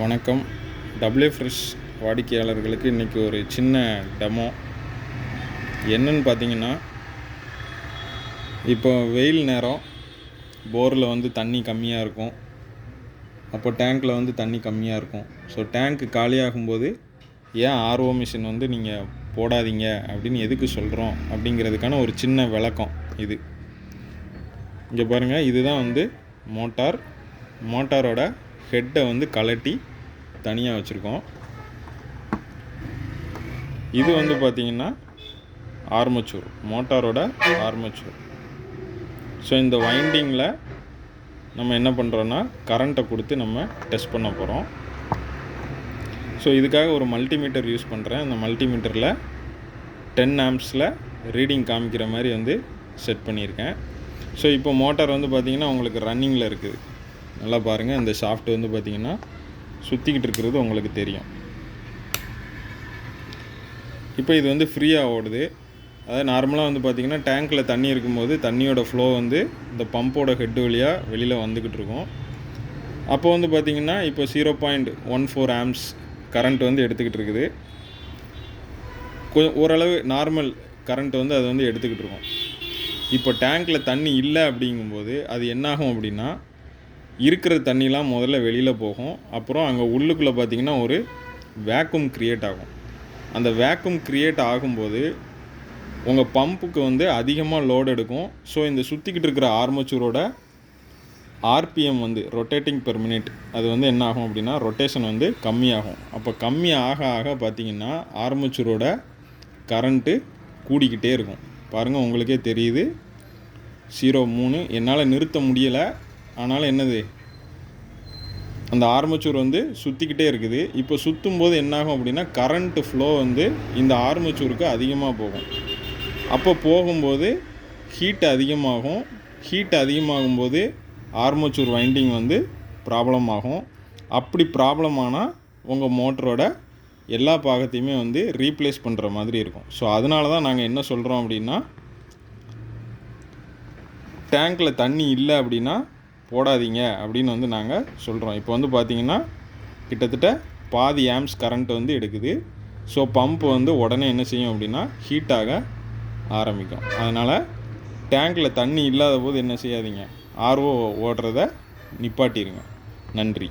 வணக்கம். W fresh வாடிக்கையாளர்களுக்கு இன்றைக்கி ஒரு சின்ன டெமோ என்னன்னு பார்த்தீங்கன்னா இப்போ வெயில் நேரம் போரில் வந்து தண்ணி கம்மியாக இருக்கும். அப்போ டேங்க்கில் வந்து தண்ணி கம்மியாக இருக்கும். ஸோ டேங்க்கு காலியாகும்போது ஏன் ஆர்ஓ மிஷின் வந்து நீங்கள் போடாதீங்க? அப்படின்னு எதுக்கு சொல்கிறோம் அப்படிங்கிறதுக்கான ஒரு சின்ன விளக்கம் இது. இங்கே பாருங்கள் இதுதான் வந்து மோட்டார். மோட்டாரோட ஹெட்டை வந்து கலட்டி தனியாக வச்சுருக்கோம். இது வந்து பார்த்திங்கன்னா ஆர்மச்சூர் மோட்டாரோட ஆர்மச்சூர் ஸோ இந்த வைண்டிங்கில் நம்ம என்ன பண்ணுறோன்னா கரண்ட்டை கொடுத்து நம்ம டெஸ்ட் பண்ண போகிறோம் ஸோ இதுக்காக ஒரு மல்டிமீட்டர் யூஸ் பண்ணுறேன் அந்த மல்டிமீட்டரில் டென் ஆம்ப்ஸில் ரீடிங் காமிக்கிற மாதிரி வந்து செட் பண்ணியிருக்கேன். ஸோ இப்போ மோட்டார் வந்து பார்த்திங்கன்னா உங்களுக்கு ரன்னிங்கில் இருக்குது. நல்லா பாருங்கள் இந்த ஷாஃப்ட் வந்து பார்த்திங்கன்னா சுற்றிக்கிட்டு இருக்கிறது உங்களுக்கு தெரியும். இப்போ இது வந்து ஃப்ரீயாக ஓடுது. அதாவது நார்மலாக வந்து பார்த்திங்கன்னா டேங்க்கில் தண்ணி இருக்கும்போது தண்ணியோட ஃப்ளோ வந்து இந்த பம்போட ஹெட் வழியாக வெளியில் வந்துக்கிட்டு இருக்கும். அப்போ வந்து பார்த்திங்கன்னா இப்போ zero point one four amps current வந்து எடுத்துக்கிட்டு இருக்குது. கொ- ஓரளவு நார்மல் கரண்ட் வந்து அது வந்து எடுத்துக்கிட்டு இருக்கும். இப்போ டேங்க்கில் தண்ணி இல்லை அப்படிங்கும்போது அது என்னாகும் அப்படின்னா இருக்கிற தண்ணிலாம் முதல்ல வெளியில் போகும். அப்புறம் அங்கே உள்ளுக்குள்ளே பார்த்தீங்கன்னா ஒரு வேக்கும் க்ரியேட் ஆகும். அந்த வேக்கும் க்ரியேட் ஆகும்போது உங்கள் பம்புக்கு வந்து அதிகமாக லோடு எடுக்கும். ஸோ இந்த சுற்றிக்கிட்டு இருக்கிற ஆர்மச்சூரோட ஆர்பிஎம் வந்து ரொட்டேட்டிங் பெர் மினிட் அது வந்து என்ன ஆகும் அப்படின்னா ரொட்டேஷன் வந்து கம்மியாகும். அப்போ கம்மி ஆக ஆக பார்த்திங்கன்னா ஆர்மச்சூரோட கரண்ட்டு கூடிக்கிட்டே இருக்கும். பாருங்கள் உங்களுக்கே தெரியுது. ஜீரோ மூணு என்னால் நிறுத்த முடியலை. ஆனாலும் என்னது? அந்த ஆர்மச்சூர் வந்து சுற்றிக்கிட்டே இருக்குது. இப்போ சுற்றும் போது என்னாகும் அப்படின்னா கரண்ட்டு ஃப்ளோ வந்து இந்த ஆர்மச்சூருக்கு அதிகமாக போகும். அப்போ போகும்போது ஹீட் அதிகமாகும். ஹீட் அதிகமாகும்போது ஆர்மச்சூர் வைண்டிங் வந்து ப்ராப்ளம் ஆகும். அப்படி ப்ராப்ளம் ஆனால் உங்கள் மோட்டரோட எல்லா பாகத்தையுமே வந்து ரீப்ளேஸ் பண்ணுற மாதிரி இருக்கும். ஸோ அதனால தான் நாங்கள் என்ன சொல்கிறோம் அப்படின்னா டேங்க்கில் தண்ணி இல்லை அப்படின்னா போடாதீங்க அப்படின்னு வந்து நாங்கள் சொல்கிறோம் இப்போ வந்து பார்த்தீங்கன்னா கிட்டத்தட்ட பாதி ஆம்ஸ் கரண்ட் வந்து எடுக்குது. ஸோ பம்ப் வந்து உடனே என்ன செய்யும் அப்படின்னா ஹீட்டாக ஆரம்பிக்கும். அதனால் டேங்க்கில் தண்ணி இல்லாத போது என்ன செய்யாதீங்க. ஆர்ஓ ஓடுறத நிப்பாட்டிடுங்க நன்றி.